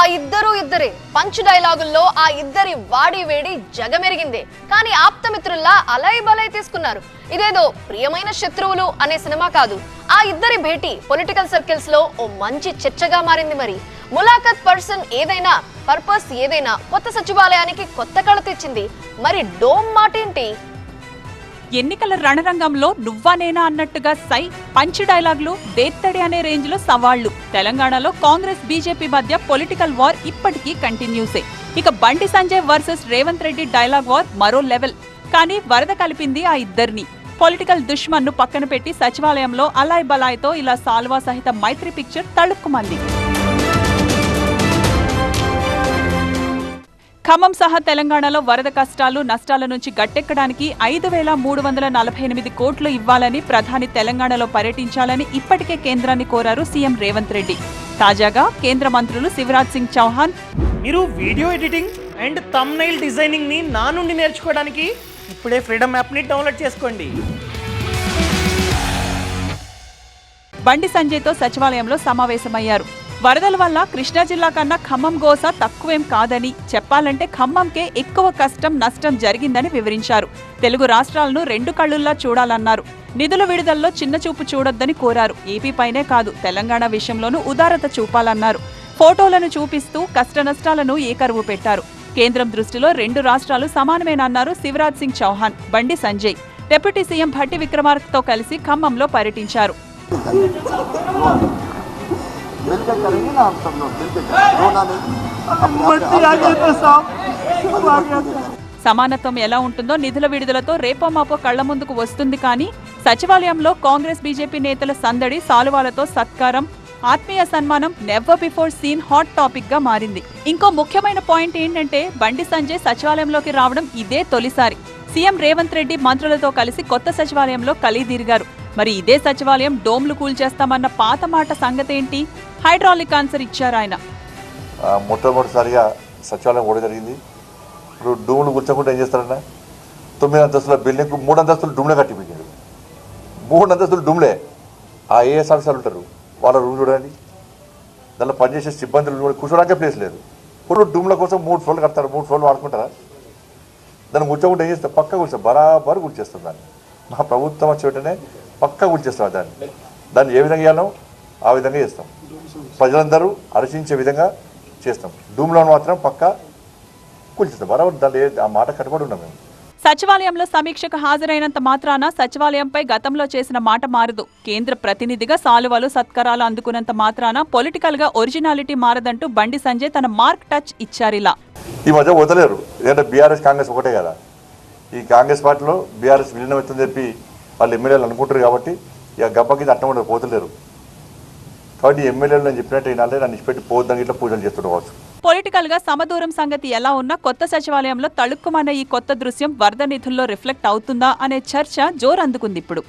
ఆ ఇద్దరు ఇద్దరే. పంచ్ డైలాగుల్లో ఆ ఇద్దరి వాడి వేడి జగమెరిగిందే. కానీ ఆప్తమిత్రుల్లా అలై బలై తీసుకున్నారు. ఇదేదో ప్రియమైన శత్రువులు అనే సినిమా కాదు. ఆ ఇద్దరి భేటీ పొలిటికల్ సర్కిల్స్లో ఓ మంచి చర్చగా మారింది మరి. ములాఖత్ పర్సన్ ఏదైనా పర్పస్ ఏదైనా కొత్త సచివాలయానికి కొత్త కళ తెచ్చింది. మరి డోమ్ మాట ఏంటి ఎన్నికల రణరంగంలో నువ్వా నేనా అన్నట్టుగా సై పంచ్ డైలాగ్లు దేత్తడి అనే రేంజ్లో సవాళ్ళు. తెలంగాణలో కాంగ్రెస్ బీజేపీ మధ్య పొలిటికల్ వార్ ఇప్పటికీ కంటిన్యూసే. ఇక Bandi Sanjay versus Revanth Reddy dialogue war మరో లెవెల్. కానీ వరద కలిపింది ఆ ఇద్దరిని. పొలిటికల్ దుష్మన్ను పక్కన పెట్టి సచివాలయంలో అలాయ్ బలాయ్తో ఇలా సాల్వా సహిత మైత్రి పిక్చర్ తళుక్కుమంది. ఖమ్మం సహా తెలంగాణలో వరద కష్టాలు నష్టాల నుంచి గట్టెక్కడానికి ఐదు వేల మూడు వందల నలభై ఎనిమిది కోట్లు ఇవ్వాలని ప్రధాని తెలంగాణలో పర్యటించాలని ఇప్పటికే కేంద్రాన్ని కోరారు సీఎం రేవంత్ రెడ్డి. తాజాగా కేంద్ర మంత్రులు శివరాజ్ సింగ్ చౌహాన్ మీరు వీడియో ఎడిటింగ్ అండ్ తమ్నైల్ డిజైనింగ్ని నా నుండి నేర్చుకోవడానికి ఇప్పుడే ఫ్రీడమ్ యాప్ని డౌన్లోడ్ చేసుకోండి. బండి సంజయ్తో సచివాలయంలో సమావేశమయ్యారు. వరదల వల్ల కృష్ణా జిల్లా కన్నా ఖమ్మం గోస తక్కువేం కాదని చెప్పాలంటే ఖమ్మంకే ఎక్కువ కష్టం నష్టం జరిగిందని వివరించారు. తెలుగు రాష్ట్రాలను రెండు కళ్ళుల్లా చూడాలన్నారు. నిధుల విడుదలలో చిన్న చూపు చూడొద్దని కోరారు. ఏపీపైనే కాదు తెలంగాణ విషయంలోనూ ఉదారత చూపాలన్నారు. ఫోటోలను చూపిస్తూ కష్టనష్టాలను ఏకరువు పెట్టారు. కేంద్రం దృష్టిలో రెండు రాష్ట్రాలు సమానమేనన్నారు శివరాజ్ సింగ్ చౌహాన్ బండి సంజయ్. డిప్యూటీ సీఎం భట్టి విక్రమార్కతో కలిసి ఖమ్మంలో పర్యటించారు. मिलकर करेंगे ना हम सब लोग मिलकर रोना नहीं సమానత్వం ఎలా ఉంటుందో నిధుల విడుదలతో రేపోమాపో కళ్ల ముందుకు వస్తుంది కానీ సచివాలయంలో కాంగ్రెస్ బీజేపీ నేతల సందడి సాలువాలతో సత్కారం ఆత్మీయ సన్మానం never before seen hot topic గా మారింది ఇంకో ముఖ్యమైన పాయింట్ ఏంటంటే బండి సంజయ్ సచివాలయంలోకి రావడం ఇదే తొలిసారి సీఎం రేవంత్ రెడ్డి మంత్రులతో కలిసి కొత్త సచివాలయంలో కలిదిరిగారు మరి ఇదే సచివాలయం డోమ్లు కూల్చేస్తామన్న పాత మాట సంగతేంటి? హైడ్రాలిక్ ఆన్సర్ ఇచ్చారు ఆయన. మొట్టమొదటిసారిగా సచివాలయం కూడా జరిగింది. ఇప్పుడు డూములు కూర్చోకుండా ఏం చేస్తారన్న? తొమ్మిది అంతస్తుల బిల్డింగ్ మూడు అంతస్తులు డూమ్లే కట్టిపించాడు మూడు అంతస్తులు డూమ్లే. ఆ ఏఎస్ ఆఫీసర్లు ఉంటారు? వాళ్ళ రూమ్ చూడండి. దానిలో పనిచేసే సిబ్బందులు కూడా కూర్చోడానికి ప్లేస్ లేదు. ఇప్పుడు డూమ్ల కోసం మూడు ఫ్లోర్లు కడతారు. మూడు ఫ్లోర్లు వాడుకుంటారా? దాన్ని కూర్చోకుండా ఏం చేస్తారు? పక్క కూర్చో బరాబరు కూర్చేస్తారు దాన్ని. మా ప్రభుత్వం వచ్చే వెంటనే పక్క కూర్చేస్తాం దాన్ని. దాన్ని ఏ విధంగా చేయాలో ఆ విధంగా చేస్తాం. ప్రజలందరూ హర్షించే విధంగా చేస్తాం. డూమ్లో మాత్రం పక్క కూల్చేస్తాం బరాబర్ దాన్ని ఏ- ఆ మాట కట్టుబడి ఉన్నాం మేము. సచివాలయంలో సమీక్షకు హాజరైనంత మాత్రాన సచివాలయంపై గతంలో చేసిన మాట మారదు. కేంద్ర ప్రతినిధిగా సాలువలు సత్కారాలు అందుకున్నంత మాత్రాన పొలిటికల్గా ఒరిజినాలిటీ మారదంటూ బండి సంజయ్ తన మార్క్ టచ్ ఇచ్చారిలా ఈ మధ్య వదలేరు. బీఆర్ఎస్ కాంగ్రెస్ ఒకటే కదా. ఈ కాంగ్రెస్ పార్టీలో బీఆర్ఎస్ విలీనం అవుతుందని చెప్పి వాళ్ళు ఎమ్మెల్యేలు అనుకుంటారు కాబట్టి ఇక గబ్బకి అట్టం ఉండదు పోతలేరు. కాబట్టి ఎమ్మెల్యేలు నేను చెప్పినట్టు అయినాలే నన్ను ఇచ్చిపెట్టి పోద్దని ఇట్లా పూజలు చేస్తుండవచ్చు పొలిటికల్గా సమదూరం సంగతి ఎలా ఉన్నా కొత్త సచివాలయంలో తళుక్కుమన్న ఈ కొత్త దృశ్యం వరద నిధుల్లో రిఫ్లెక్ట్ అవుతుందా అనే చర్చ జోరందుకుంది ఇప్పుడు.